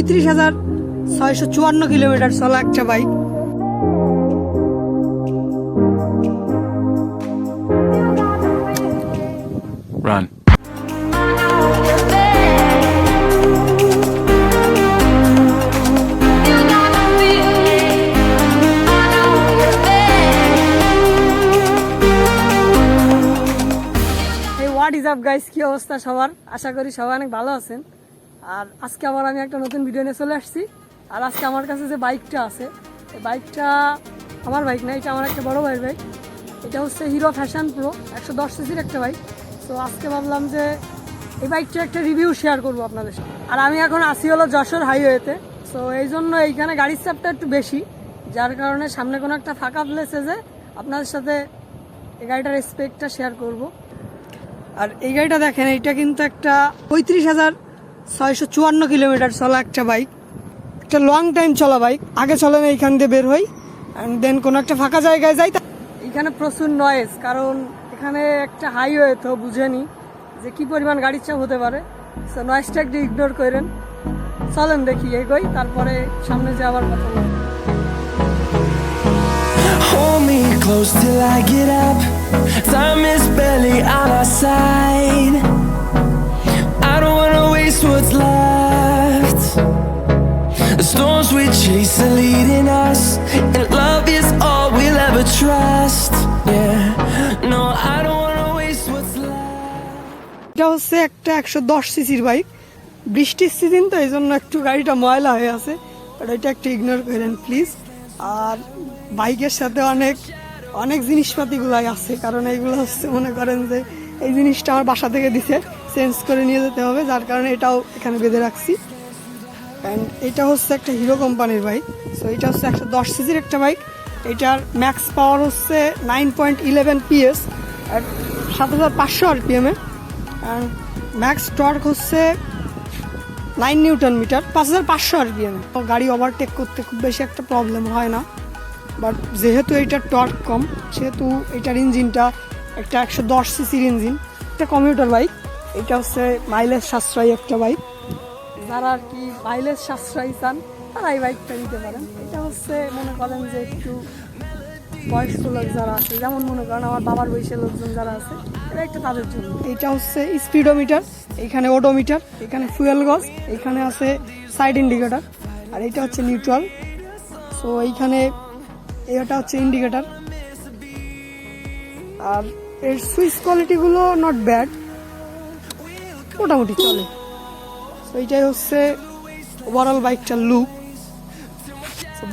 পঁয়ত্রিশ হাজার ছয়শো চুয়ান্ন কিলোমিটার চলা একটা bike Run. What is up guys কি অবস্থা সবার? আশা করি সবাই অনেক ভালো আছেন। আর আজকে আবার আমি একটা নতুন ভিডিও নিয়ে চলে আসছি। আর আজকে আমার কাছে যে বাইকটা আছে, এই বাইকটা আমার বাইক না, এটা আমার একটা বড় ভাইয়ের বাইক এটা হচ্ছে হিরো ফ্যাশন প্রো একশো দশ সিসির একটা বাইক তো আজকে ভাবলাম যে এই বাইকটা একটা রিভিউ শেয়ার করব আপনাদের সাথে। আর আমি এখন আসি হলো যশোর হাইওয়েতে তো এই জন্য এইখানে গাড়ির চাপটা একটু বেশি, যার কারণে সামনে কোনো একটা ফাঁকা প্লেসে যে আপনাদের সাথে এই গাড়িটার স্পেকটা শেয়ার করব। আর এই গাড়িটা দেখেন, এইটা কিন্তু একটা পঁয়ত্রিশ হাজার ছয়শো চুয়ান্ন কিলোমিটার চলা একটা বাইক একটা লং টাইম চলা বাইক আগে চলে না এইখান দিয়ে বের হই অ্যান্ড দেন কোনো একটা ফাঁকা জায়গায় যাই। এইখানে প্রচুর নয়েজ কারণ এখানে একটা হাইওয়ে তো বুঝেনি যে কি পরিমাণ গাড়ির চাপ হতে পারে। সো নয়েজটা একটু ইগনোর করেন। চলেন দেখি, এগোই, তারপরে সামনে যে আবার কথা close till I get up. Time is barely on our side. Are leading us, and love is all we'll ever trust. Yeah, no, I don't wanna waste what's left. এটা হচ্ছে একটা একশো দশ সিসির বাইক বৃষ্টির সিজন তো এই জন্য একটু গাড়িটা ময়লা হয়ে আছে বাট ওইটা একটু ইগনোর করেন প্লিজ আর বাইকের সাথে অনেক অনেক জিনিসপাতিগুলাই আছে কারণ এইগুলো হচ্ছে মনে করেন যে এই জিনিসটা আমার বাসা থেকে দিছে চেঞ্জ করে নিয়ে যেতে হবে যার কারণে এটাও এখানে বেঁধে রাখছি অ্যান্ড এটা হচ্ছে একটা হিরো কোম্পানির বাইক সো এটা হচ্ছে একশো দশ সিজির একটা বাইক এটার ম্যাক্স পাওয়ার হচ্ছে নাইন পয়েন্ট ইলেভেন পিএস আর সাত হাজার পাঁচশো আর আরপিএমে অ্যান্ড ম্যাক্স টর্ক হচ্ছে নাইন নিউটন মিটার পাঁচ হাজার পাঁচশো আর আরপিএম গাড়ি ওভারটেক করতে খুব বেশি একটা প্রবলেম হয় না। বাট যেহেতু এটার টর্ক কম, সেহেতু এটার ইঞ্জিনটা একটা একশো দশ সিসির ইঞ্জিন একটা কমিউটার বাইক এটা হচ্ছে মাইলেজ সাশ্রয়ী একটা বাইক যারা আর কি মাইলেজ সাশ্রয়ী চান তারা এই বাইকটা নিতে পারেন। এটা হচ্ছে মনে করেন যে একটু বয়স্ক লোক যারা আছে, যেমন মনে করেন আমার বাবার বয়সের লোকজন যারা আছে এটা একটা তাদের জন্য। এটা হচ্ছে স্পিডোমিটার, এখানে ওডোমিটার, এখানে ফুয়েল গজ, এখানে আছে সাইড ইন্ডিকেটার, আর এটা হচ্ছে নিউট্রাল। সো এইখানে এটা হচ্ছে ইন্ডিকেটার। আর এর সুইচ কোয়ালিটিগুলো নট ব্যাড মোটামুটি চলে। এইটাই হচ্ছে ওভারঅল বাইকটার লুক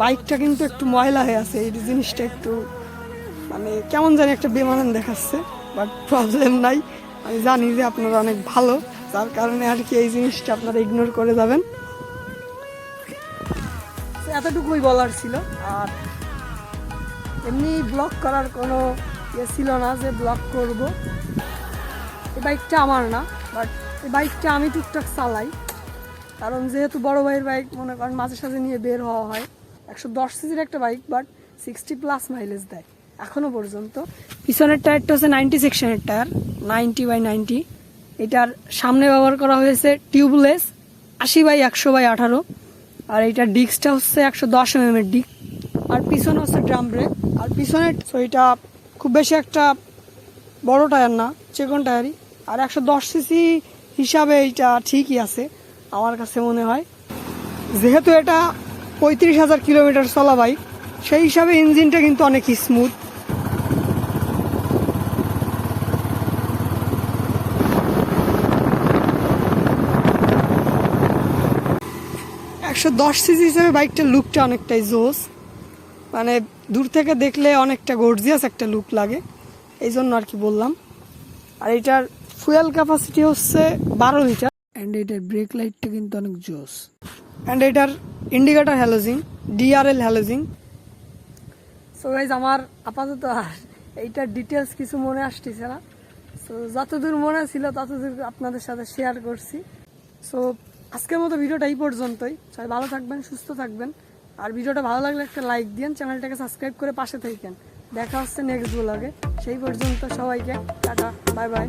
বাইকটা কিন্তু একটু ময়লা হয়ে আছে, এই জিনিসটা একটু মানে কেমন জানি একটা বেমানান দেখাচ্ছে বাট প্রবলেম নাই। আমি জানি যে আপনারা অনেক ভালো, যার কারণে আর কি এই জিনিসটা আপনারা ইগনোর করে যাবেন। এতটুকুই বলার ছিল, আর এমনি ব্লক করার কোনো ইয়ে ছিল না যে ব্লক করব। এই বাইকটা আমার না বাট এই বাইকটা আমি টুকটাক চালাই। কারণ যেহেতু বড় ভাইয়ের বাইক মনে করেন মাঝে সাঝে নিয়ে বের হওয়া হয়। একশো দশ সিজির একটা bike but sixty plus mileage দেয়, এখনও পর্যন্ত। পিছনের টায়ারটা হচ্ছে নাইনটি সেকশনের টায়ার নাইনটি বাই নাইনটি এটার সামনে ব্যবহার করা হয়েছে টিউবলেস আশি বাই একশো বাই আঠারো। আর এইটার ডিস্কটা হচ্ছে একশো দশ এম এর ডিস্ক আর পিছনে হচ্ছে ড্রাম ব্রেক আর পিছনে তো এটা খুব বেশি একটা বড় টায়ার না চেকন টায়ারই আর একশো দশ সিসি হিসাবে এইটা ঠিকই আছে। আমার কাছে মনে হয়। যেহেতু এটা পঁয়ত্রিশ হাজার কিলোমিটার চলা বাইক সেই হিসাবে ইঞ্জিনটা কিন্তু অনেক স্মুথ একশো দশ সিসি হিসেবে বাইকটার লুকটা অনেকটাই জোস। মানে দূর থেকে দেখলে অনেকটা গর্জিয়াস একটা লুক লাগে। এই জন্য আর কি বললাম। আর এটার ফুয়েল ক্যাপাসিটি হচ্ছে বারো লিটার অ্যান্ড এটার ব্রেক লাইটটা কিন্তু অনেক জোস। অ্যান্ড এটার indicator halogen DRL halogen so guys আমার আপাতত আর এইটার ডিটেলস কিছু মনে আসতেছে না। সো যতদূর মনে ছিল ততদূর আপনাদের সাথে শেয়ার করছি। সো আজকের মতো ভিডিওটা এই পর্যন্তই। সবাই ভালো থাকবেন, সুস্থ থাকবেন। আর ভিডিওটা ভালো লাগলে একটা লাইক দিন চ্যানেলটাকে সাবস্ক্রাইব করে পাশে থাকেন। দেখা হচ্ছে নেক্সট ব্লগে সেই পর্যন্ত সবাইকে, টাটা বাই বাই